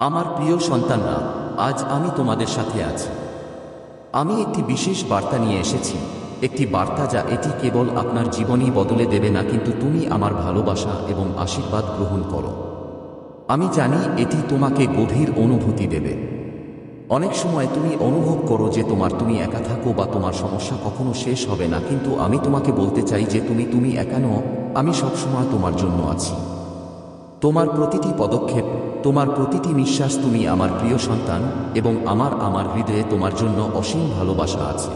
আমার প্রিয় সন্তানরা, আজ আমি তোমাদের সাথে আছি। আমি একটি বিশেষ বার্তা নিয়ে এসেছি। একটি বার্তা যা এটি কেবল আপনার জীবনই বদলে দেবে না, কিন্তু তুমি আমার ভালোবাসা এবং আশীর্বাদ গ্রহণ করো। আমি জানি এটি তোমাকে গভীর অনুভূতি দেবে। অনেক সময় তুমি অনুভব করো যে তোমার তুমি একা থাকো বা তোমার সমস্যা কখনো শেষ হবে না, কিন্তু আমি তোমাকে বলতে চাই যে তুমি তুমি একা নও। আমি সবসময় তোমার জন্য আছি। তোমার প্রতিটি পদক্ষেপ তোমার প্রতিটি নিঃশ্বাস তুমি আমার প্রিয় সন্তান এবং আমার আমার হৃদয়ে তোমার জন্য অসীম ভালোবাসা আছে।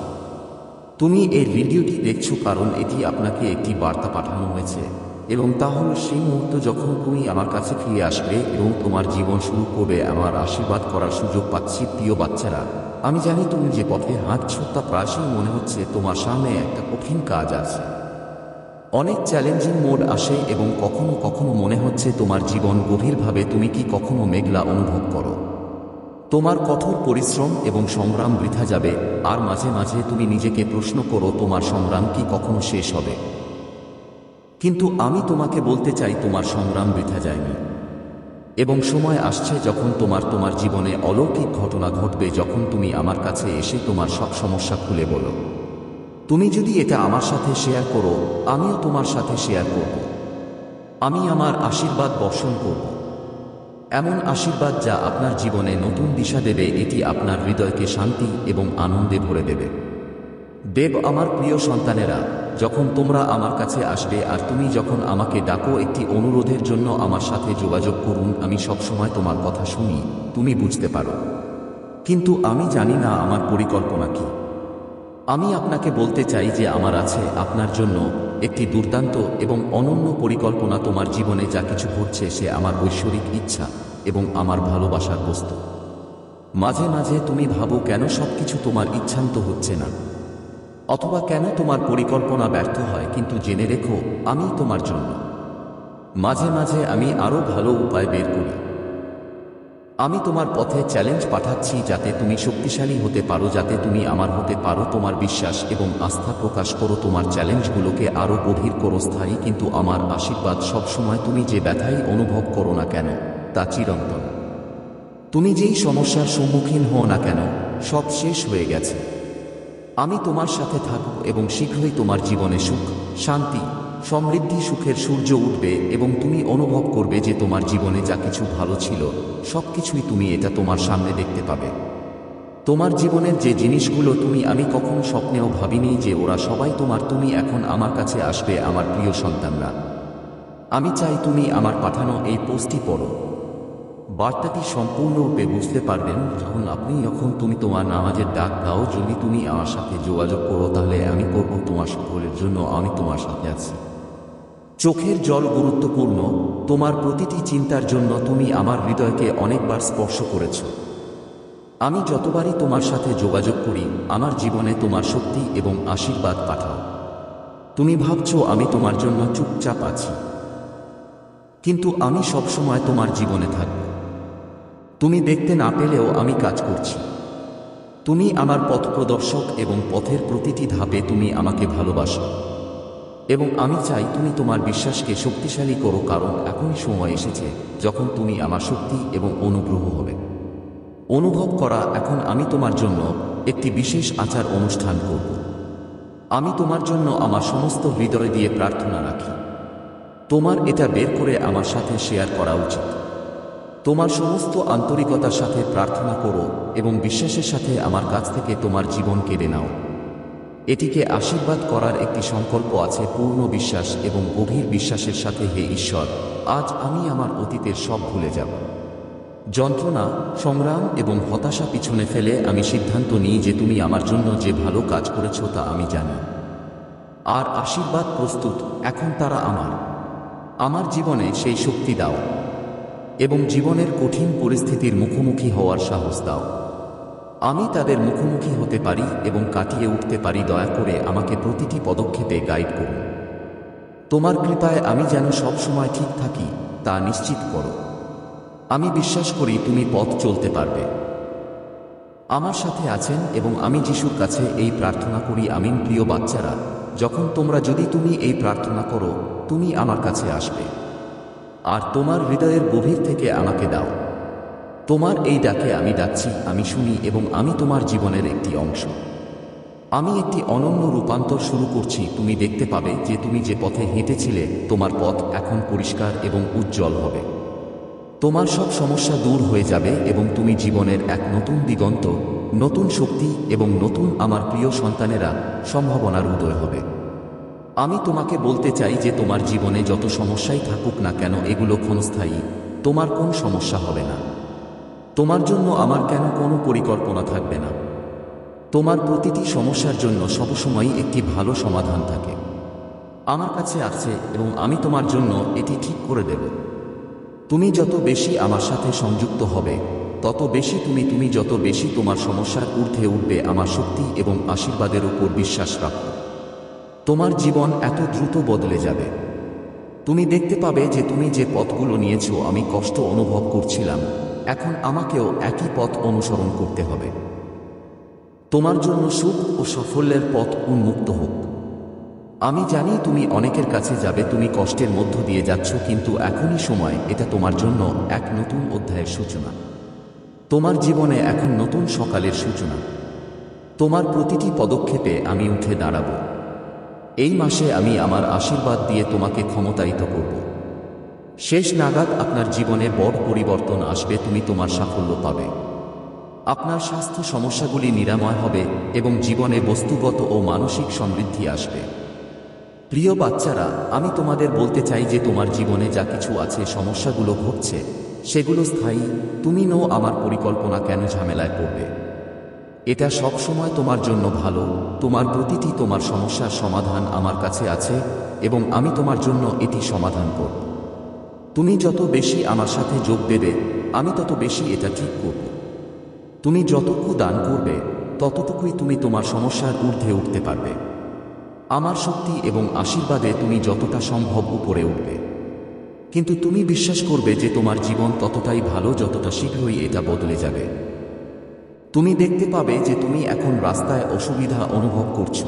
তুমি এই ভিডিওটি দেখছ কারণ এটি আপনাকে একটি বার্তা পাঠানো হয়েছে এবং তা হলো সেই মুহূর্ত যখন তুমি আমার কাছে ফিরে আসবে এবং তোমার জীবন শুরু করবে, আমার আশীর্বাদ করার সুযোগ পাচ্ছি প্রিয় বাচ্চারা। আমি জানি তুমি যে পথে হাঁটছ তা প্রায়শই মনে হচ্ছে তোমার সামনে একটা কঠিন কাজ আছে। অনেক চ্যালেঞ্জিং মোড আসে এবং কখনো কখনো মনে হচ্ছে তোমার জীবন গভীরভাবে তুমি কি কখনো মেঘলা অনুভব করো। তোমার কঠোর পরিশ্রম এবং সংগ্রাম বৃথা যাবে, আর মাঝে মাঝে তুমি নিজেকে প্রশ্ন করো, তোমার সংগ্রাম কি কখনো শেষ হবে? কিন্তু আমি তোমাকে বলতে চাই, তোমার সংগ্রাম বৃথা যায়নি। এবং সময় আসছে যখন তোমার তোমার জীবনে অলৌকিক ঘটনা ঘটবে, যখন তুমি আমার কাছে এসে তোমার সব সমস্যা খুলে বলো। তুমি যদি এটা আমার সাথে শেয়ার করো, আমিও তোমার সাথে শেয়ার করব। আমি আমার আশীর্বাদ বর্ষণ করব। এমন আশীর্বাদ যা আপনার জীবনে নতুন দিশা দেবে, এটি আপনার হৃদয়কে শান্তি এবং আনন্দে ভরে দেবে। দেব আমার প্রিয় সন্তানেরা, যখন তোমরা আমার কাছে আসবে আর তুমি যখন আমাকে ডাকো, একটি অনুরোধের জন্য আমার সাথে যোগাযোগ করুন, আমি সবসময় তোমার কথা শুনি, তুমি বুঝতে পারো। কিন্তু আমি জানি না আমার পরিকল্পনা কী। আমি আপনাকে বলতে চাই যে আমার আছে আপনার জন্য একটি দুর্দান্ত এবং অনন্য পরিকল্পনা তোমার জীবনে যা কিছু ঘটছে সে আমার ঐশ্বরিক ইচ্ছা এবং আমার ভালোবাসার বস্তু। মাঝে মাঝে তুমি ভাবো কেন সবকিছু তোমার ইচ্ছান্ত হচ্ছে না? অথবা কেন তোমার পরিকল্পনা ব্যর্থ হয় কিন্তু জেনে রেখো আমি তোমার জন্য। মাঝে মাঝে আমি আরও ভালো উপায় বের করি। আমি তোমার পথে চ্যালেঞ্জ পাঠাচ্ছি যাতে তুমি শক্তিশালী হতে পারো, যাতে তুমি আমার হতে পারো তোমার বিশ্বাস এবং আস্থা প্রকাশ করো। তোমার চ্যালেঞ্জগুলোকে আরও গভীর করো, স্থায়ী কিন্তু আমার আশীর্বাদ সবসময় তুমি যে ব্যথাই অনুভব করো না কেন, তা চিরন্তন। তুমি যেই সমস্যার সম্মুখীন হও না কেন, সব শেষ হয়ে গেছে। আমি তোমার সাথে থাকব এবং শীঘ্রই তোমার জীবনে সুখ, শান্তি সমৃদ্ধি সুখের সূর্য উঠবে এবং তুমি অনুভব করবে যে তোমার জীবনে যা কিছু ভালো ছিল সব কিছুই তুমি এটা তোমার সামনে দেখতে পাবে। তোমার জীবনের যে জিনিসগুলো তুমি আমি কখনো স্বপ্নেও ভাবিনি যে ওরা সবাই তোমার, তুমি এখন আমার কাছে আসবে আমার প্রিয় সন্তানরা। আমি চাই তুমি আমার পাঠানো এই পোস্টটি পড়ো। বার্তাটি সম্পূর্ণরূপে বুঝতে পারবেন, যখন আপনি, যখন তুমি তোমার নামাজের ডাক দাও, যদি তুমি আমার সাথে যোগাযোগ করো, তাহলে আমি করব তোমার সকলের জন্য, আমি তোমার সাথে আছি। চোখের জল গুরুত্বপূর্ণ, তোমার প্রতিটি চিন্তার জন্য তুমি আমার হৃদয়কে অনেকবার স্পর্শ করেছ। আমি যতবারই তোমার সাথে যোগাযোগ করি, আমার জীবনে তোমার শক্তি এবং আশীর্বাদ পাঠাও। তুমি ভাবছ আমি তোমার জন্য চুপচাপ আছি। কিন্তু আমি সবসময় তোমার জীবনে থাকব। তুমি দেখতে না পেলেও আমি কাজ করছি। তুমি আমার পথ প্রদর্শক এবং পথের প্রতিটি ধাপে তুমি আমাকে ভালোবাসো। এবং আমি চাই তুমি তোমার বিশ্বাসকে শক্তিশালী করো, কারণ এখনই সময় এসেছে যখন তুমি আমার শক্তি এবং অনুগ্রহ হবে। অনুভব করা এখন আমি তোমার জন্য একটি বিশেষ আচার অনুষ্ঠান করব। আমি তোমার জন্য আমার সমস্ত হৃদয় দিয়ে প্রার্থনা রাখি। তোমার এটা বের করে আমার সাথে শেয়ার করা উচিত। তোমার সমস্ত আন্তরিকতার সাথে প্রার্থনা করো এবং বিশ্বাসের সাথে আমার কাছ থেকে তোমার জীবন কেড়ে নাও। এটিকে আশীর্বাদ করার একটি সংকল্প আছে পূর্ণ বিশ্বাস এবং গভীর বিশ্বাসের সাথে, হে ঈশ্বর, আজ আমি আমার অতীতের সব ভুলে যাব। যন্ত্রণা, সংগ্রাম এবং হতাশা পিছনে ফেলে আমি সিদ্ধান্ত নিই যে তুমি আমার জন্য যে ভালো কাজ করেছ তা আমি জানি। আর আশীর্বাদ প্রস্তুত, এখন তারা আমার। আমার জীবনে সেই শক্তি দাও এবং জীবনের কঠিন পরিস্থিতির মুখোমুখি হওয়ার সাহস দাও। আমি তাদের মুখোমুখি হতে পারি এবং কাটিয়ে উঠতে পারি, দয়া করে আমাকে প্রতিটি পদক্ষেপে গাইড করুন। তোমার কৃপায় আমি যেন সবসময় ঠিক থাকি, তা নিশ্চিত করো। আমি বিশ্বাস করি তুমি পথ চলতে পারবে। আমার সাথে আছেন এবং আমি যিশুর কাছে এই প্রার্থনা করি, আমিন, প্রিয় বাচ্চারা। যখন তোমরা যদি তুমি এই প্রার্থনা করো, তুমি আমার কাছে আসবে। আর তোমার হৃদয়ের গভীর থেকে আমাকে দাও। তোমার এই ডাকে আমি ডাকছি, আমি শুনি এবং আমি তোমার জীবনের একটি অংশ। আমি একটি অনন্য রূপান্তর শুরু করছি, তুমি দেখতে পাবে যে তুমি যে পথে হেঁটেছিলে, তোমার পথ এখন পরিষ্কার এবং উজ্জ্বল হবে। তোমার সব সমস্যা দূর হয়ে যাবে এবং তুমি জীবনের এক নতুন দিগন্ত, নতুন শক্তি এবং নতুন আমার প্রিয় সন্তানেরা সম্ভাবনার উদয় হবে। আমি তোমাকে বলতে চাই যে তোমার জীবনে যত সমস্যাই থাকুক না কেন, এগুলো ক্ষণস্থায়ী, তোমার কোন সমস্যা হবে না। তোমার জন্য আমার কেন কোনো পরিকল্পনা থাকবে না? তোমার প্রতিটি সমস্যার জন্য সবসময়ই একটি ভালো সমাধান থাকে। আমার কাছে আছে এবং আমি তোমার জন্য এটি ঠিক করে দেব। তুমি যত বেশি আমার সাথে সংযুক্ত হবে, তত বেশি তুমি তুমি যত বেশি তোমার সমস্যার ঊর্ধ্বে উঠবে, আমার শক্তি এবং আশীর্বাদের উপর বিশ্বাস রাখো। তোমার জীবন এত দ্রুত বদলে যাবে। তুমি দেখতে পাবে যে তুমি যে পথগুলো নিয়েছো, আমি কষ্ট অনুভব করছিলাম। এখন আমাকেও একই পথ অনুসরণ করতে হবে। তোমার জন্য সুখ ও সাফল্যের পথ উন্মুক্ত হোক। আমি জানি তুমি অনেকের কাছে যাবে, তুমি কষ্টের মধ্য দিয়ে যাচ্ছ, কিন্তু এখনই সময়, এটা তোমার জন্য এক নতুন অধ্যায়ের সূচনা। তোমার জীবনে এখন নতুন সকালের সূচনা। তোমার প্রতিটি পদক্ষেপে আমি উঠে দাঁড়াব। এই মাসে আমি আমার আশীর্বাদ দিয়ে তোমাকে ক্ষমতায়িত করব। শেষ নাগাদ আপনার জীবনে বড় পরিবর্তন আসবে, তুমি তোমার সাফল্য পাবে। আপনার স্বাস্থ্য সমস্যাগুলি নিরাময় হবে এবং জীবনে বস্তুগত ও মানসিক সমৃদ্ধি আসবে। প্রিয় বাচ্চারা, আমি তোমাদের বলতে চাই যে তোমার জীবনে যা কিছু আছে, সমস্যাগুলো ঘটছে, সেগুলো স্থায়ী, তুমি নো আমার পরিকল্পনা কেন ঝামেলায় পড়বে। এটা সব সময় তোমার জন্য ভালো, তোমার প্রতিটি তোমার সমস্যার সমাধান আমার কাছে আছে এবং আমি তোমার জন্য এটি সমাধান করব। তুমি যত বেশি আমার সাথে যোগ দেবে, আমি তত বেশি এটা ঠিক করব। তুমি যতটুকু দান করবে, ততটুকুই তুমি তোমার সমস্যার ঊর্ধ্বে উঠতে পারবে। আমার শক্তি এবং আশীর্বাদে তুমি যতটা সম্ভব উপরে উঠবে। কিন্তু তুমি বিশ্বাস করবে যে তোমার জীবন ততটাই ভালো যতটা শীঘ্রই এটা বদলে যাবে। তুমি দেখতে পাবে যে তুমি এখন রাস্তায় অসুবিধা অনুভব করছ।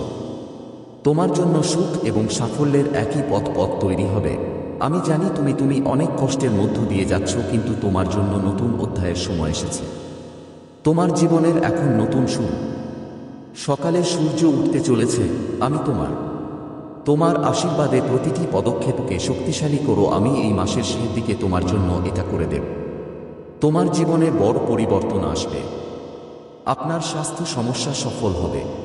তোমার জন্য সুখ এবং সাফল্যের একই পথ পথ তৈরি হবে। আমি জানি তুমি তুমি অনেক কষ্টের মধ্য দিয়ে যাচ্ছ, কিন্তু তোমার জন্য নতুন অধ্যায়ের সময় এসেছে। তোমার জীবনের এখন নতুন শুরু। সকালে সূর্য উঠতে চলেছে, আমি তোমার। তোমার আশীর্বাদে প্রতিটি পদক্ষেপকে শক্তিশালী করো, আমি এই মাসের শেষ দিকে তোমার জন্য এটা করে দেব। তোমার জীবনে বড় পরিবর্তন আসবে। আপনার স্বাস্থ্য সমস্যা সফল হবে।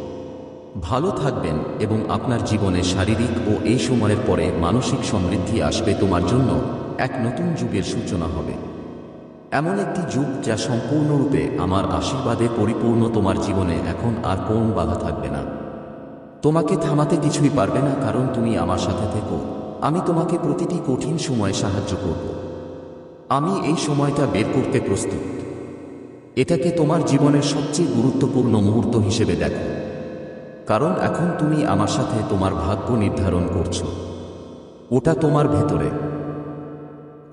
ভালো থাকবেন এবং আপনার জীবনে শারীরিক ও এই সময়ের পরে মানসিক সমৃদ্ধি আসবে তোমার জন্য এক নতুন যুগের সূচনা হবে। এমন একটি যুগ যা সম্পূর্ণরূপে আমার আশীর্বাদে পরিপূর্ণ তোমার জীবনে এখন আর কোন বাধা থাকবে না। তোমাকে থামাতে কিছুই পারবে না কারণ তুমি আমার সাথে থেকো। আমি তোমাকে প্রতিটি কঠিন সময়ে সাহায্য করব। আমি এই সময়টা বের করতে প্রস্তুত। এটাকে তোমার জীবনের সবচেয়ে গুরুত্বপূর্ণ মুহূর্ত হিসেবে দেখো। কারণ এখন তুমি আমার সাথে তোমার ভাগ্য নির্ধারণ করছ। ওটা তোমার ভেতরে।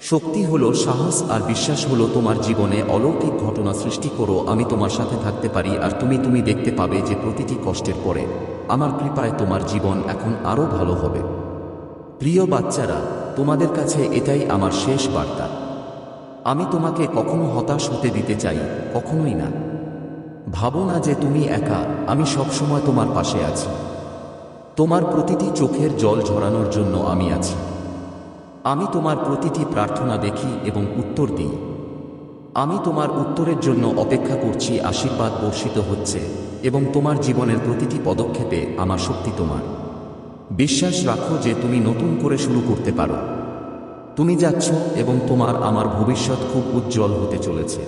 শক্তি হলো সাহস আর বিশ্বাস হলো তোমার জীবনে অলৌকিক ঘটনা সৃষ্টি করো, আমি তোমার সাথে থাকতে পারি আর তুমি তুমি দেখতে পাবে যে প্রতিটি কষ্টের পরে আমার কৃপায় তোমার জীবন এখন আরও ভালো হবে। প্রিয় বাচ্চারা, তোমাদের কাছে এটাই আমার শেষ বার্তা। আমি তোমাকে কখনো হতাশ হতে দিতে চাই, কখনোই না। ভাবো না যে তুমি একা, আমি সবসময় তোমার পাশে আছি। তোমার প্রতিটি চোখের জল ঝরানোর জন্য আমি আছি। আমি তোমার প্রতিটি প্রার্থনা দেখি এবং উত্তর দিই। আমি তোমার উত্তরের জন্য অপেক্ষা করছি, আশীর্বাদ বর্ষিত হচ্ছে এবং তোমার জীবনের প্রতিটি পদক্ষেপে আমার শক্তি তোমার। বিশ্বাস রাখো যে তুমি নতুন করে শুরু করতে পারো। তুমি যাচ্ছ এবং তোমার আমার ভবিষ্যৎ খুব উজ্জ্বল হতে চলেছে।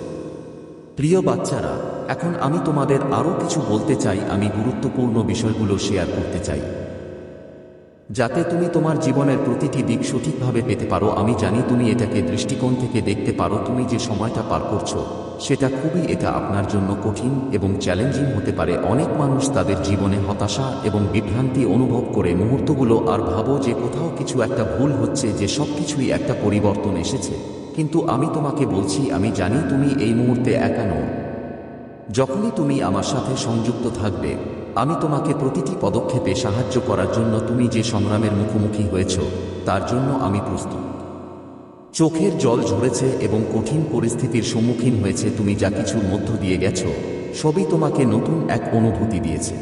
প্রিয় বাচ্চারা এখন আমি তোমাদের আরও কিছু বলতে চাই, আমি গুরুত্বপূর্ণ বিষয়গুলো শেয়ার করতে চাই। যাতে তুমি তোমার জীবনের প্রতিটি দিক সঠিকভাবে পেতে পারো, আমি জানি তুমি এটাকে দৃষ্টিকোণ থেকে দেখতে পারো, তুমি যে সময়টা পার করছ, সেটা খুবই এটা আপনার জন্য কঠিন এবং চ্যালেঞ্জিং হতে পারে। অনেক মানুষ তাদের জীবনে হতাশা এবং বিভ্রান্তি অনুভব করে, মুহূর্তগুলো আর ভাবো যে কোথাও কিছু একটা ভুল হচ্ছে, যে সব কিছুই একটা পরিবর্তন এসেছে। কিন্তু আমি তোমাকে বলছি, আমি জানি তুমি এই মুহূর্তে একা নও। যখনই তুমি আমার সাথে সংযুক্ত থাকবে, আমি তোমাকে প্রতিটি পদক্ষেপে সাহায্য করার জন্য তুমি যে সংগ্রামের মুখোমুখি হয়েছ, তার জন্য আমি প্রস্তুত। চোখের জল ঝরেছে এবং কঠিন পরিস্থিতির সম্মুখীন হয়েছে তুমি যা কিছুর মধ্য দিয়ে গেছ, সবই তোমাকে নতুন এক অনুভূতি দিয়েছে।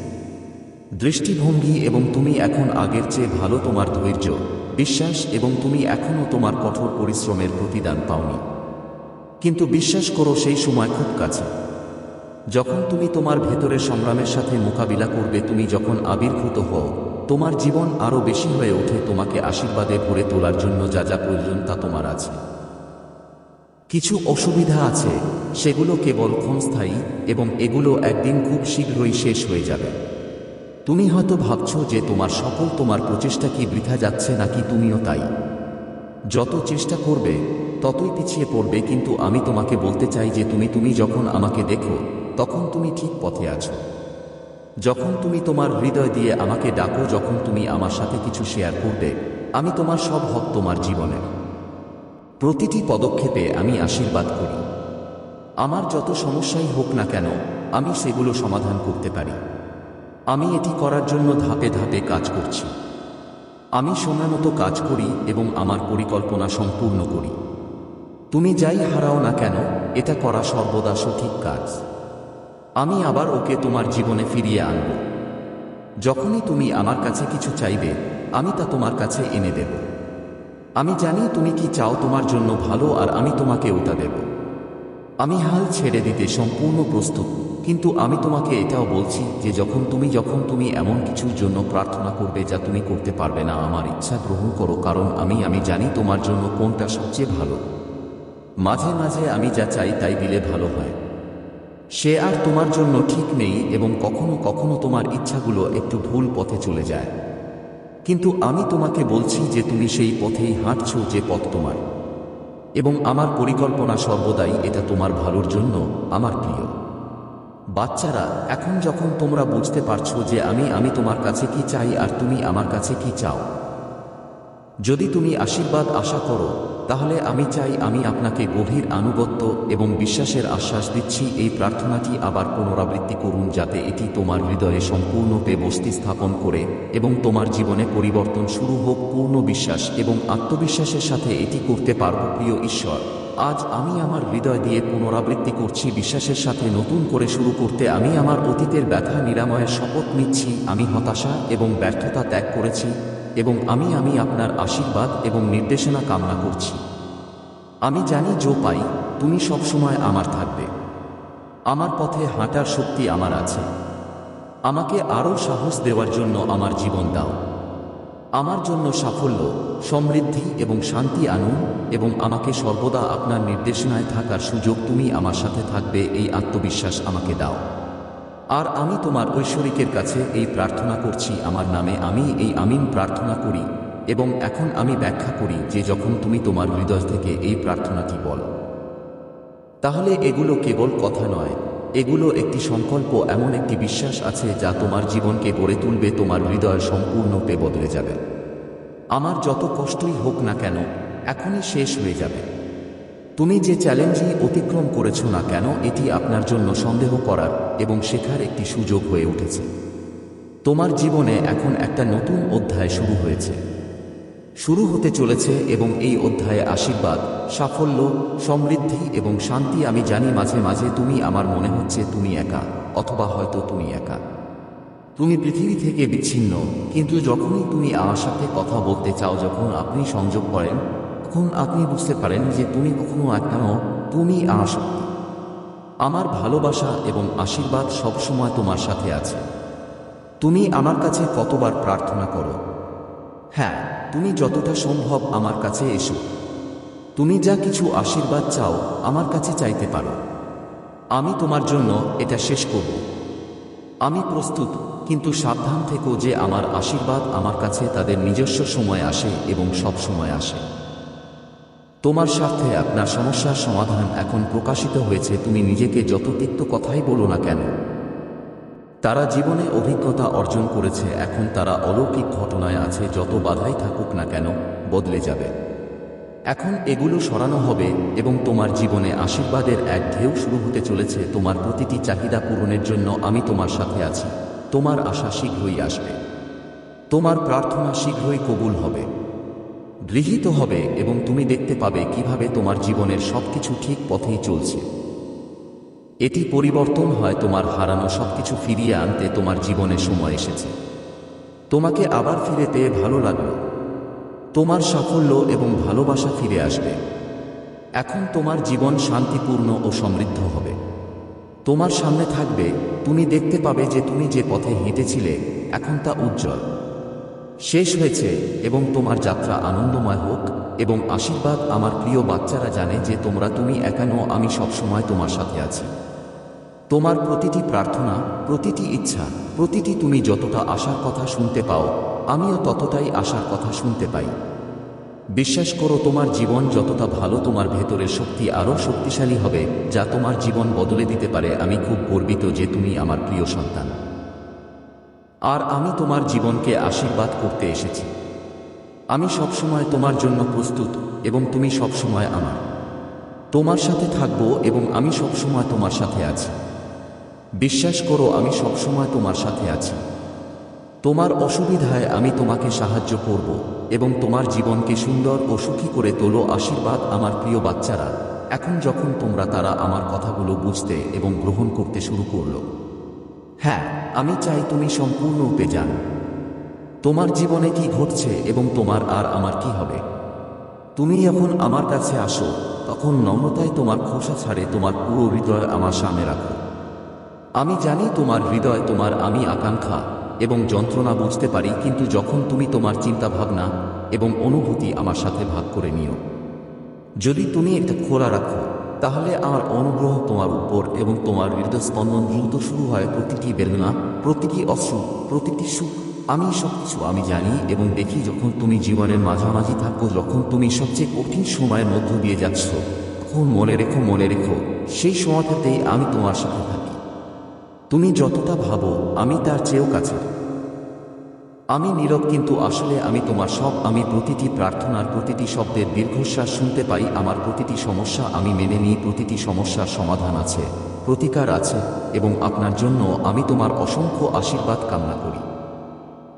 দৃষ্টিভঙ্গি এবং তুমি এখন আগের চেয়ে ভালো তোমার ধৈর্য, বিশ্বাস এবং তুমি এখনও তোমার কঠোর পরিশ্রমের প্রতিদান পাওনি। কিন্তু বিশ্বাস করো সেই সময় খুব কাছে। যখন তুমি তোমার ভেতরের সংগ্রামের সাথে মোকাবিলা করবে, তুমি যখন আবির্ভূত হও, তোমার জীবন আরও বেশি হয়ে ওঠে তোমাকে আশীর্বাদে ভরে তোলার জন্য যা যা প্রয়োজন তা তোমার আছে। কিছু অসুবিধা আছে, সেগুলো কেবল ক্ষণস্থায়ী এবং এগুলো একদিন খুব শীঘ্রই শেষ হয়ে যাবে। তুমি হয়তো ভাবছ যে তোমার সকল তোমার প্রচেষ্টা কি বৃথা যাচ্ছে নাকি তুমিও তাই। যত চেষ্টা করবে, ততই পিছিয়ে পড়বে, কিন্তু আমি তোমাকে বলতে চাই যে তুমি তুমি যখন আমাকে দেখো তখন তুমি ঠিক পথে আছো। যখন তুমি তোমার হৃদয় দিয়ে আমাকে ডাকো, যখন তুমি আমার সাথে কিছু শেয়ার করবে, আমি তোমার সব হক তোমার জীবনের প্রতিটি পদক্ষেপে আমি আশীর্বাদ করি। আমার যত সমস্যাই হোক না কেন, আমি সেগুলো সমাধান করতে পারি। আমি এটি করার জন্য ধাপে ধাপে কাজ করছি। আমি সময় মতো কাজ করি এবং আমার পরিকল্পনা সম্পূর্ণ করি। তুমি যাই হারাও না কেন, এটা করা সর্বদা সঠিক কাজ। আমি আবার ওকে তোমার জীবনে ফিরিয়ে আনব। যখনই তুমি আমার কাছে কিছু চাইবে, আমি তা তোমার কাছে এনে দেব। আমি জানি তুমি কি চাও তোমার জন্য ভালো আর আমি তোমাকে ওটা দেব। আমি হাল ছেড়ে দিতে সম্পূর্ণ প্রস্তুত, কিন্তু আমি তোমাকে এটাও বলছি যে যখন তুমি যখন তুমি এমন কিছুর জন্য প্রার্থনা করবে যা তুমি করতে পারবে না, আমার ইচ্ছা গ্রহণ করো, কারণ আমি আমি জানি তোমার জন্য কোনটা সবচেয়ে ভালো। মাঝে মাঝে আমি যা চাই তাই দিলে ভালো হয়। সে আর তোমার জন্য ঠিক নেই এবং কখনো কখনো তোমার ইচ্ছাগুলো একটু ভুল পথে চলে যায়। কিন্তু আমি তোমাকে বলছি যে তুমি সেই পথেই হাঁটছ যে পথ তোমার। এবং আমার পরিকল্পনা সর্বদাই এটা তোমার ভালোর জন্য, আমার প্রিয়। বাচ্চারা, এখন যখন তোমরা বুঝতে পারছ যে আমি আমি তোমার কাছে কি চাই আর তুমি আমার কাছে কি চাও যদি তুমি আশীর্বাদ আশা করো, তাহলে আমি চাই আমি আপনাকে গভীর আনুগত্য এবং বিশ্বাসের আশ্বাস দিচ্ছি, এই প্রার্থনাটি আবার পুনরাবৃত্তি করুন যাতে এটি তোমার হৃদয়ে সম্পূর্ণরূপে বস্তি স্থাপন করে এবং তোমার জীবনে পরিবর্তন শুরু হোক, পূর্ণ বিশ্বাস এবং আত্মবিশ্বাসের সাথে এটি করতে পারব, প্রিয় ঈশ্বর। আজ আমি আমার হৃদয় দিয়ে পুনরাবৃত্তি করছি, বিশ্বাসের সাথে নতুন করে শুরু করতে আমি আমার অতীতের ব্যথা নিরাময়ের শপথ নিচ্ছি, আমি হতাশা এবং ব্যর্থতা ত্যাগ করেছি এবং আমি আমি আপনার আশীর্বাদ এবং নির্দেশনা কামনা করছি। আমি জানি, জো পাই, তুমি সবসময় আমার থাকবে। আমার পথে হাঁটার শক্তি আমার আছে। আমাকে আরও সাহস দেওয়ার জন্য আমার জীবন দাও। আমার জন্য সাফল্য, সমৃদ্ধি এবং শান্তি আনুন এবং আমাকে সর্বদা আপনার নির্দেশনায় থাকার সুযোগ তুমি আমার সাথে থাকবে, এই আত্মবিশ্বাস আমাকে দাও। আর আমি তোমার ঐশ্বরিকের কাছে এই প্রার্থনা করছি, আমার নামে আমি এই আমিন প্রার্থনা করি এবং এখন আমি ব্যাখ্যা করি যে যখন তুমি তোমার হৃদয় থেকে এই প্রার্থনাটি বল। তাহলে এগুলো কেবল কথা নয়, এগুলো একটি সংকল্প, এমন একটি বিশ্বাস আছে যা তোমার জীবনকে গড়ে তুলবে, তোমার হৃদয় সম্পূর্ণরূপে বদলে যাবে। আমার যত কষ্টই হোক না কেন, এখনই শেষ হয়ে যাবে। তুমি যে চ্যালেঞ্জই অতিক্রম করেছ না কেন, এটি আপনার জন্য সন্দেহ করার এবং শেখার একটি সুযোগ হয়ে উঠেছে। তোমার জীবনে এখন একটা নতুন অধ্যায় শুরু হয়েছে। শুরু হতে চলেছে এবং এই অধ্যায়ে আশীর্বাদ, সাফল্য, সমৃদ্ধি এবং শান্তি আমি জানি মাঝে মাঝে তুমি আমার মনে হচ্ছে তুমি একা, অথবা হয়তো তুমি একা। তুমি পৃথিবী থেকে বিচ্ছিন্ন, কিন্তু যখনই তুমি আমার সাথে কথা বলতে চাও, যখন আপনি সংযোগ করেন তখন আপনি বুঝতে পারেন যে তুমি কখনো একা তুমি আমার শক্তি আমার ভালোবাসা এবং আশীর্বাদ সবসময় তোমার সাথে আছে। তুমি আমার কাছে কতবার প্রার্থনা করো? হ্যাঁ তুমি যতটা সম্ভব আমার কাছে এসো। তুমি যা কিছু আশীর্বাদ চাও আমার কাছে চাইতে পারো। আমি তোমার জন্য এটা শেষ করব। আমি প্রস্তুত, কিন্তু সাবধান থেকো যে আমার আশীর্বাদ আমার কাছে তাদের নিজস্ব সময় আসে এবং সব সময় আসে। তোমার স্বার্থে আপনার সমস্যার সমাধান এখন প্রকাশিত হয়েছে, তুমি নিজেকে যত তিক্ত কথাই বলো না কেন? তারা জীবনে অভিজ্ঞতা অর্জন করেছে, এখন তারা অলৌকিক ঘটনায় আছে, যত বাধাই থাকুক না কেন, বদলে যাবে। এখন এগুলো সরানো হবে, এবং তোমার জীবনে আশীর্বাদের এক ঢেউ শুরু হতে চলেছে, তোমার প্রতিটি চাহিদা পূরণের জন্য আমি তোমার সাথে আছি, তোমার আশা শীঘ্রই আসবে। তোমার প্রার্থনা শীঘ্রই কবুল হবে। গৃহীত হবে এবং তুমি দেখতে পাবে কীভাবে তোমার জীবনের সবকিছু ঠিক পথেই চলছে। এটি পরিবর্তন হয় তোমার হারানো সবকিছু ফিরিয়ে আনতে তোমার জীবনে সময় এসেছে। তোমাকে আবার ফিরে পেয়ে ভালো লাগল। তোমার সাফল্য এবং ভালোবাসা ফিরে আসবে। এখন তোমার জীবন শান্তিপূর্ণ ও সমৃদ্ধ হবে। তোমার সামনে থাকবে, তুমি দেখতে পাবে যে তুমি যে পথে হেঁটেছিলে, এখন তা উজ্জ্বল। শেষ হয়েছে এবং তোমার যাত্রা আনন্দময় হোক এবং আশীর্বাদ আমার প্রিয় বাচ্চারা জানে যে তোমরা তুমি একানো আমি সবসময় তোমার সাথে আছি। তোমার প্রতিটি প্রার্থনা, প্রতিটি ইচ্ছা, প্রতিটি তুমি যতটা আশার কথা শুনতে পাও, আমিও ততটাই আশার কথা শুনতে পাই। বিশ্বাস করো, তোমার জীবন যতটা ভালো, তোমার ভেতরের শক্তি আরও শক্তিশালী হবে, যা তোমার জীবন বদলে দিতে পারে। আমি খুব গর্বিত যে তুমি আমার প্রিয় সন্তান। আর আমি তোমার জীবনকে আশীর্বাদ করতে এসেছি। আমি সবসময় তোমার জন্য প্রস্তুত এবং তুমি সবসময় আমার। তোমার সাথে থাকব এবং আমি সবসময় তোমার সাথে আছি। বিশ্বাস করো, আমি সবসময় তোমার সাথে আছি। তোমার অসুবিধায় আমি তোমাকে সাহায্য করব এবং তোমার জীবনকে সুন্দর ও সুখী করে তোলো আশীর্বাদ আমার প্রিয় বাচ্চারা। এখন যখন তোমরা তারা আমার কথাগুলো বুঝতে এবং গ্রহণ করতে শুরু করল হ্যাঁ আমি চাই তুমি সম্পূর্ণরূপে জান। তোমার জীবনে কি ঘটছে এবং তোমার আর আমার কি হবে? তুমি যখন আমার কাছে আসো, তখন নম্রতায় তোমার খোসা ছাড়ে তোমার পুরো হৃদয় আমার সামনে রাখো। আমি জানি তোমার হৃদয়, তোমার আমি আকাঙ্ক্ষা এবং যন্ত্রণা বুঝতে পারি, কিন্তু যখন তুমি তোমার চিন্তা ভাবনা এবং অনুভূতি আমার সাথে ভাগ করে নিও, যদি তুমি একটা খোলা রাখো তাহলে আমার অনুগ্রহ তোমার উপর এবং তোমার হৃদস্পন্দন দ্রুত শুরু হয় প্রতিটি বেদনা, প্রতিটি অশ্রু, প্রতিটি সুখ। আমি সবকিছু আমি জানি এবং দেখি যখন তুমি জীবনের মাঝামাঝি থাকো, যখন তুমি সবচেয়ে কঠিন সময়ের মধ্য দিয়ে যাচ্ছ, তখন মনে রেখো মনে রেখো, সেই সময়টাতেই আমি তোমার সাথে থাকি। তুমি যতটা ভাবো, আমি তার চেয়েও কাছে আমি নীরব কিন্তু আসলে আমি তোমার সব, আমি প্রতিটি প্রার্থনার প্রতিটি শব্দের দীর্ঘশ্বাস শুনতে পাই, আমার প্রতিটি সমস্যা আমি মেনে নিই, প্রতিটি সমস্যার সমাধান আছে, প্রতিকার আছে, এবং আপনার জন্য আমি তোমার অসংখ্য আশীর্বাদ কামনা করি।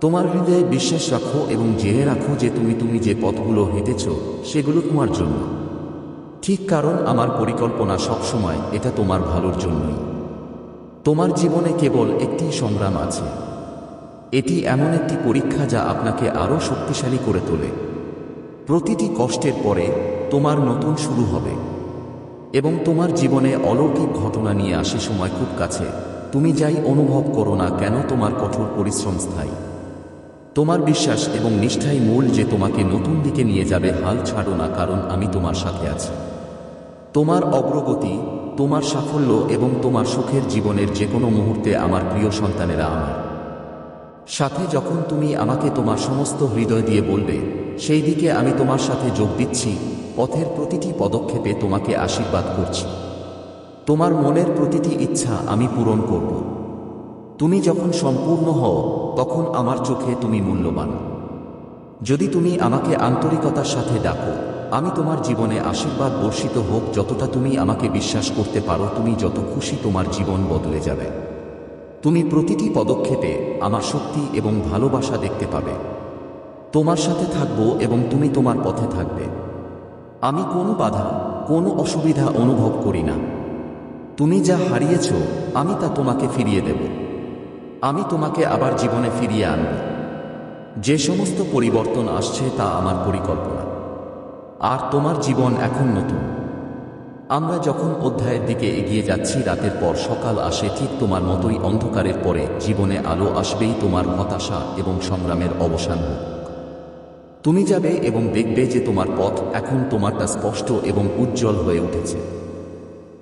তোমার হৃদয়ে বিশ্বাস রাখো এবং জেনে রাখো যে তুমি তুমি যে পথগুলো হেঁটেছ, সেগুলো তোমার জন্য। ঠিক কারণ আমার পরিকল্পনা সবসময় এটা তোমার ভালোর জন্যই। তোমার জীবনে কেবল একটি সংগ্রাম আছে। এটি এমন একটি পরীক্ষা যা আপনাকে আরও শক্তিশালী করে তোলে। প্রতিটি কষ্টের পরে তোমার নতুন শুরু হবে এবং তোমার জীবনে অলৌকিক ঘটনা নিয়ে আসে সময় খুব কাছে। তুমি যাই অনুভব করো না কেন তোমার কঠোর পরিশ্রম স্থায়ী। তোমার বিশ্বাস এবং নিষ্ঠাই মূল যে তোমাকে নতুন দিকে নিয়ে যাবে হাল ছাড়ো না কারণ আমি তোমার সাথে আছি। তোমার অগ্রগতি, তোমার সাফল্য এবং তোমার সুখের জীবনের যে কোনো মুহূর্তে আমার প্রিয় সন্তানেরা আমার। সাথে যখন তুমি আমাকে তোমার সমস্ত হৃদয় দিয়ে বলবে, সেই দিকে আমি তোমার সাথে যোগ দিচ্ছি, পথের প্রতিটি পদক্ষেপে তোমাকে আশীর্বাদ করছি। তোমার মনের প্রতিটি ইচ্ছা আমি পূরণ করব। তুমি যখন সম্পূর্ণ হও, তখন আমার চোখে তুমি মূল্যবান। যদি তুমি আমাকে আন্তরিকতার সাথে ডাকো, আমি তোমার জীবনে আশীর্বাদ বর্ষিত হোক যতটা তুমি আমাকে বিশ্বাস করতে পারো, তুমি যত খুশি তোমার জীবন বদলে যাবে। তুমি প্রতিটি পদক্ষেপে আমার শক্তি এবং ভালোবাসা দেখতে পাবে। তোমার সাথে থাকব এবং তুমি তোমার পথে থাকবে। আমি কোনো বাধা, কোনো অসুবিধা অনুভব করি না। তুমি যা হারিয়েছ, আমি তা তোমাকে ফিরিয়ে দেব। আমি তোমাকে আবার জীবনে ফিরিয়ে আনব। যে সমস্ত পরিবর্তন আসছে তা আমার পরিকল্পনা। আর তোমার জীবন এখন নতুন। আমরা যখন অধ্যায়ের দিকে এগিয়ে যাচ্ছি, রাতের পর সকাল আসে, ঠিক তোমার মতোই অন্ধকারের পরে জীবনে আলো আসবেই তোমার হতাশা এবং সংগ্রামের অবসান হোক। তুমি যাবে এবং দেখবে যে তোমার পথ এখন তোমারটা স্পষ্ট এবং উজ্জ্বল হয়ে উঠেছে।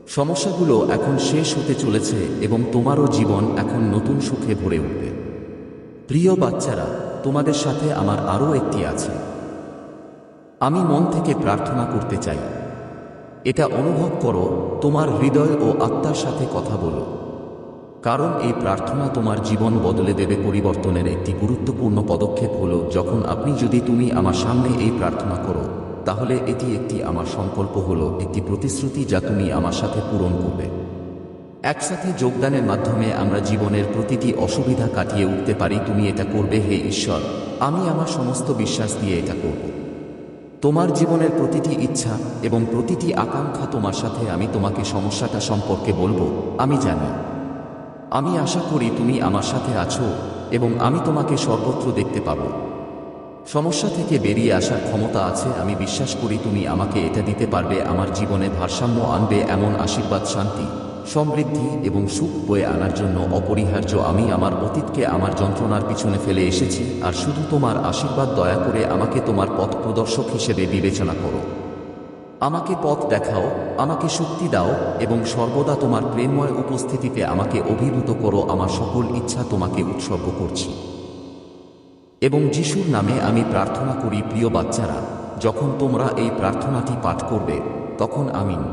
সমস্যাগুলো এখন শেষ হতে চলেছে এবং তোমারও জীবন এখন নতুন সুখে ভরে উঠবে। প্রিয় বাচ্চারা, তোমাদের সাথে আমার আরও একটি আছে। আমি মন থেকে প্রার্থনা করতে চাই। এটা অনুভব করো, তোমার হৃদয় ও আত্মার সাথে কথা বলো। কারণ এই প্রার্থনা তোমার জীবন বদলে দেবে। পরিবর্তনের একটি গুরুত্বপূর্ণ পদক্ষেপ হলো, যখন আপনি যদি তুমি আমার সামনে এই প্রার্থনা করো, তাহলে এটি একটি আমার সংকল্প হল, একটি প্রতিশ্রুতি যা তুমি আমার সাথে পূরণ করবে। একসাথে যোগদানের মাধ্যমে আমরা জীবনের প্রতিটি অসুবিধা কাটিয়ে উঠতে পারি, তুমি এটা করবে, হে ঈশ্বর, আমি আমার সমস্ত বিশ্বাস দিয়ে এটা করব। তোমার জীবনের প্রতিটি ইচ্ছা এবং প্রতিটি আকাঙ্ক্ষা তোমার সাথে আমি তোমাকে সমস্যাটা সম্পর্কে বলব, আমি জানি। আমি আশা করি তুমি আমার সাথে আছো এবং আমি তোমাকে সর্বত্র দেখতে পাবো। সমস্যা থেকে বেরিয়ে আসার ক্ষমতা আছে, আমি বিশ্বাস করি তুমি আমাকে এটা দিতে পারবে, আমার জীবনে ভারসাম্য আনবে, এমন আশীর্বাদ, শান্তি। সমৃদ্ধি এবং সুখ বয়ে আনার জন্য অপরিহার্য আমি আমার অতীতকে আমার যন্ত্রণার পিছনে ফেলে এসেছি, আর শুধু তোমার আশীর্বাদ দয়া করে আমাকে তোমার পথ প্রদর্শক হিসেবে বিবেচনা করো। আমাকে পথ দেখাও, আমাকে শক্তি দাও এবং সর্বদা তোমার প্রেমময় উপস্থিতিতে আমাকে অভিভূত করো, আমার সকল ইচ্ছা তোমাকে উৎসর্গ করছি। এবং যিশুর নামে আমি প্রার্থনা করি, প্রিয় বাচ্চারা, যখন তোমরা এই প্রার্থনাটি পাঠ করবে, তখন আমিন।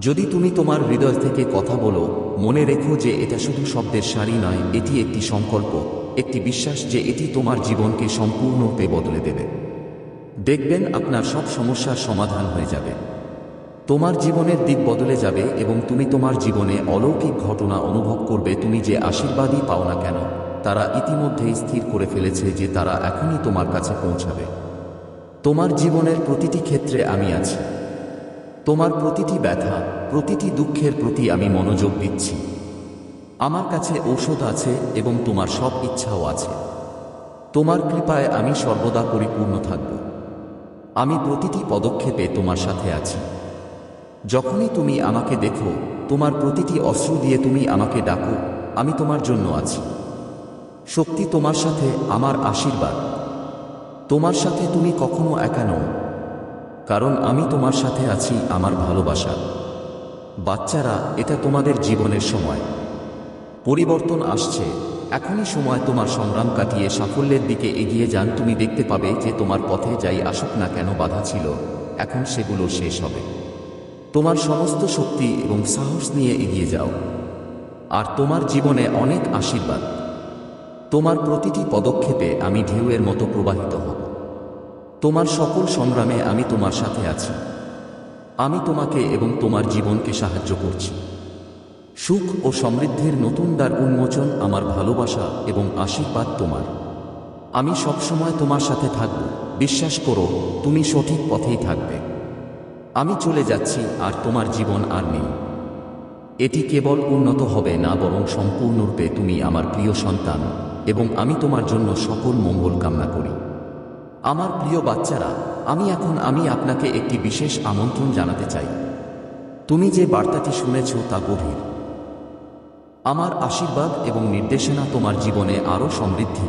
যদি তুমি তোমার হৃদয় থেকে কথা বলো, মনে রেখো যে এটা শুধু শব্দের সারি নয়, এটি একটি সংকল্প, একটি বিশ্বাস যে এটি তোমার জীবনকে সম্পূর্ণরূপে বদলে দেবে। দেখবেন আপনার সব সমস্যার সমাধান হয়ে যাবে। তোমার জীবনের দিক বদলে যাবে এবং তুমি তোমার জীবনে অলৌকিক ঘটনা অনুভব করবে, তুমি যে আশীর্বাদই পাও না কেন, তারা ইতিমধ্যেই স্থির করে ফেলেছে যে তারা এখনই তোমার কাছে পৌঁছাবে। তোমার জীবনের প্রতিটি ক্ষেত্রে আমি আছি। তোমার প্রতিটি ব্যথা, প্রতিটি দুঃখের প্রতি আমি মনোযোগ দিচ্ছি। আমার কাছে ঔষধ আছে এবং তোমার সব ইচ্ছাও আছে। তোমার কৃপায় আমি সর্বদা পরিপূর্ণ থাকব। আমি প্রতিটি পদক্ষেপে তোমার সাথে আছি। যখনই তুমি আমাকে দেখো, তোমার প্রতিটি অস্ত্র দিয়ে তুমি আমাকে ডাকো, আমি তোমার জন্য আছি। শক্তি তোমার সাথে, আমার আশীর্বাদ। তোমার সাথে তুমি কখনো একা নও। কারণ আমি তোমার সাথে আছি আমার ভালোবাসা। বাচ্চারা, এটা তোমাদের জীবনের সময়। পরিবর্তন আসছে। এখনই সময় তোমার সংগ্রাম কাটিয়ে সাফল্যের দিকে এগিয়ে যান। তুমি দেখতে পাবে যে তোমার পথে যাই আসুক না কেন বাধা ছিল। এখন সেগুলো শেষ হবে। তোমার সমস্ত শক্তি এবং সাহস নিয়ে এগিয়ে যাও। আর তোমার জীবনে অনেক আশীর্বাদ। তোমার প্রতিটি পদক্ষেপে আমি ঢেউয়ের মতো প্রবাহিত হব। তোমার সকল সংগ্রামে আমি তোমার সাথে আছি। আমি তোমাকে এবং তোমার জীবনকে সাহায্য করছি। সুখ ও সমৃদ্ধির নতুন দ্বার উন্মোচন আমার ভালোবাসা এবং আশীর্বাদ তোমার। আমি সবসময় তোমার সাথে থাকব। বিশ্বাস করো, তুমি সঠিক পথেই থাকবে। আমি চলে যাচ্ছি, আর তোমার জীবন আর নেই। এটি কেবল উন্নত হবে না, বরং সম্পূর্ণরূপে তুমি আমার প্রিয় সন্তান, এবং আমি তোমার জন্য সকল মঙ্গল কামনা করি। আমার প্রিয় বাচ্চারা, আমি এখন আমি আপনাকে একটি বিশেষ আমন্ত্রণ জানাতে চাই। তুমি যে বার্তাটি শুনেছ তা গভীর। আমার আশীর্বাদ এবং নির্দেশনা তোমার জীবনে আরও সমৃদ্ধি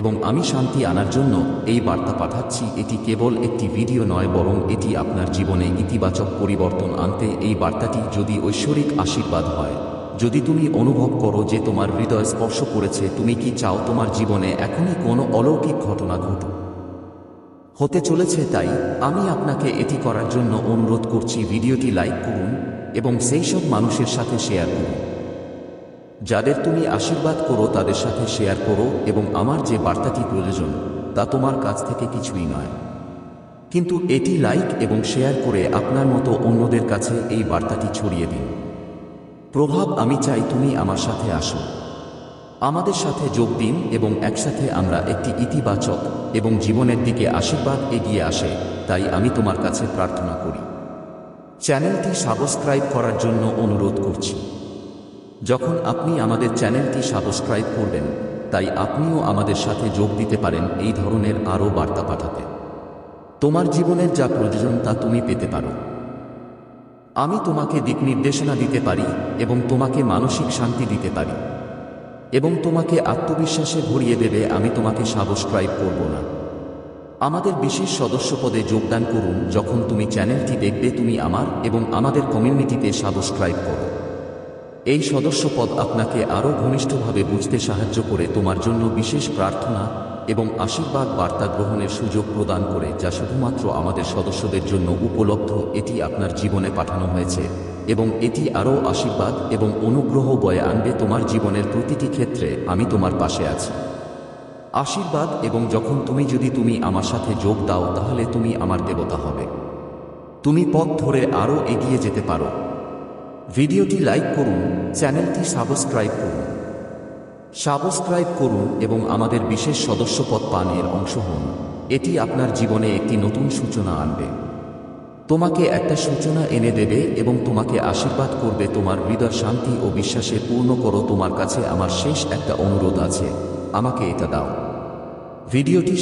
এবং আমি শান্তি আনার জন্য এই বার্তা পাঠাচ্ছি। এটি কেবল একটি ভিডিও নয়, বরং এটি আপনার জীবনে ইতিবাচক পরিবর্তন আনতে এই বার্তাটি যদি ঐশ্বরিক আশীর্বাদ হয়। যদি তুমি অনুভব করো যে তোমার হৃদয় স্পর্শ করেছে, তুমি কি চাও তোমার জীবনে এখনই কোনো অলৌকিক ঘটনা ঘটুক? হতে চলেছে তাই আমি আপনাকে এটি করার জন্য অনুরোধ করছি ভিডিওটি লাইক করুন এবং সেই সব মানুষের সাথে শেয়ার করুন। যাদের তুমি আশীর্বাদ করো, তাদের সাথে শেয়ার করো এবং আমার যে বার্তাটি প্রয়োজন, তা তোমার কাছ থেকে কিছুই নয়। কিন্তু এটি লাইক এবং শেয়ার করে আপনার মতো অন্যদের কাছে এই বার্তাটি ছড়িয়ে দিন। প্রভাব আমি চাই তুমি আমার সাথে আসো। আমাদের সাথে যোগ দিন এবং একসাথে আমরা একটি ইতিবাচক এবং জীবনের দিকে আশীর্বাদ এগিয়ে আসে, তাই আমি তোমার কাছে প্রার্থনা করি। চ্যানেলটি সাবস্ক্রাইব করার জন্য অনুরোধ করছি। যখন আপনি আমাদের চ্যানেলটি সাবস্ক্রাইব করবেন, তাই আপনিও আমাদের সাথে যোগ দিতে পারেন এই ধরনের আরও বার্তা পাঠাতে। তোমার জীবনের যা প্রয়োজন তা তুমি পেতে পারো। আমি তোমাকে দিক নির্দেশনা দিতে পারি এবং তোমাকে মানসিক শান্তি দিতে পারি। এবং তোমাকে আত্মবিশ্বাসে ভরিয়ে দেবে, আমি তোমাকে সাবস্ক্রাইব করব না। আমাদের বিশেষ সদস্যপদে যোগদান করুন, যখন তুমি চ্যানেলটি দেখবে তুমি আমার এবং আমাদের কমিউনিটিতে সাবস্ক্রাইব করো। এই সদস্যপদ আপনাকে আরও ঘনিষ্ঠভাবে বুঝতে সাহায্য করে, তোমার জন্য বিশেষ প্রার্থনা এবং আশীর্বাদ বার্তা গ্রহণের সুযোগ প্রদান করে, যা শুধুমাত্র আমাদের সদস্যদের জন্য উপলব্ধ, এটি আপনার জীবনে পাঠানো হয়েছে। এবং এটি আরও আশীর্বাদ এবং অনুগ্রহ বয়ে আনবে তোমার জীবনের প্রতিটি ক্ষেত্রে আমি তোমার পাশে আছি। আশীর্বাদ এবং যখন তুমি যদি তুমি আমার সাথে যোগ দাও, তাহলে তুমি আমার দেবতা হবে। তুমি পথ ধরে আরও এগিয়ে যেতে পারো। ভিডিওটি লাইক করুন, চ্যানেলটি সাবস্ক্রাইব করুন। সাবস্ক্রাইব করুন এবং আমাদের বিশেষ সদস্যপদ পান এর অংশ হন। এটি আপনার জীবনে একটি নতুন সূচনা আনবে। তোমাকে একটা সূচনা এনে দেবে এবং তোমাকে আশীর্বাদ করবে, তোমার হৃদয় শান্তি ও বিশ্বাসে পূর্ণ করো, তোমার কাছে আমার শেষ একটা অনুরোধ আছে। আমাকে এটা দাও। ভিডিওটি